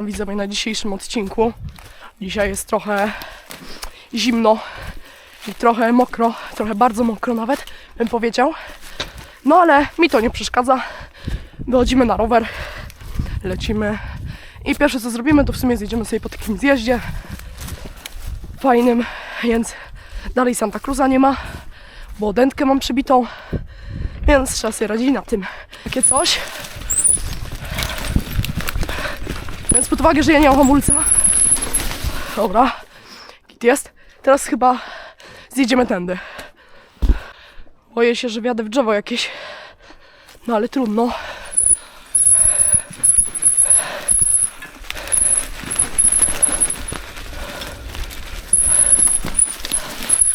Widzowie na dzisiejszym odcinku. Dzisiaj jest trochę zimno i trochę mokro, trochę bardzo mokro nawet, bym powiedział. No ale mi to nie przeszkadza. Wychodzimy na rower, lecimy i pierwsze co zrobimy to w sumie zjedziemy sobie po takim zjeździe fajnym, więc dalej Santa Cruza nie ma, bo dętkę mam przybitą, więc trzeba sobie radzić na tym. Takie coś. Więc pod uwagę, że ja nie mam hamulca. Dobra, git jest. Teraz chyba zjedziemy tędy. Boję się, że wjadę w drzewo jakieś. No ale trudno.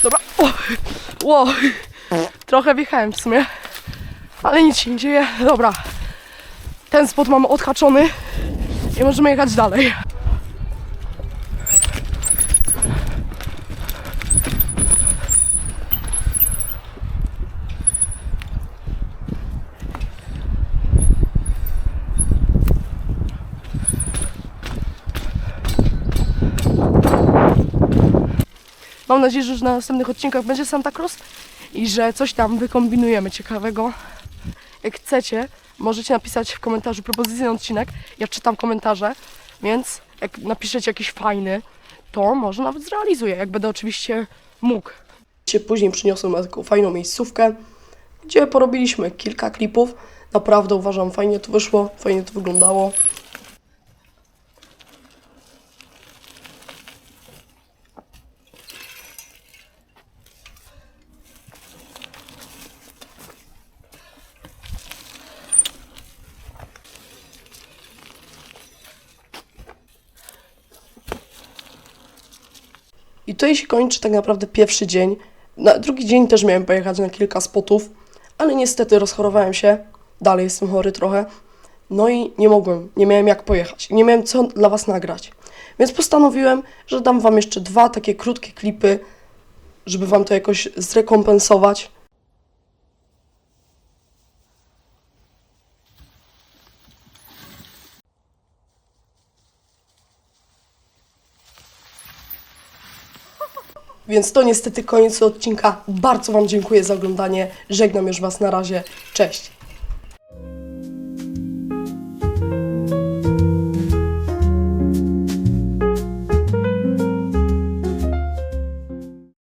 Dobra. O! Trochę wjechałem w sumie. Ale nic się nie dzieje. Dobra. Ten spot mamy odhaczony i możemy jechać dalej. Mam nadzieję, że już na następnych odcinkach będzie Santa Cruz i że coś tam wykombinujemy ciekawego. Jak chcecie, możecie napisać w komentarzu propozycję na odcinek. Ja czytam komentarze, więc jak napiszecie jakiś fajny, to może nawet zrealizuję, jak będę oczywiście mógł. Później przyniosłem taką fajną miejscówkę, gdzie porobiliśmy kilka klipów. Naprawdę uważam, fajnie to wyszło, fajnie to wyglądało. I tutaj się kończy tak naprawdę pierwszy dzień. Na drugi dzień też miałem pojechać na kilka spotów, ale niestety rozchorowałem się. Dalej jestem chory trochę. No i nie mogłem, nie miałem jak pojechać. Nie miałem co dla Was nagrać. Więc postanowiłem, że dam Wam jeszcze dwa takie krótkie klipy, żeby Wam to jakoś zrekompensować. Więc to niestety koniec odcinka. Bardzo Wam dziękuję za oglądanie. Żegnam już Was na razie. Cześć.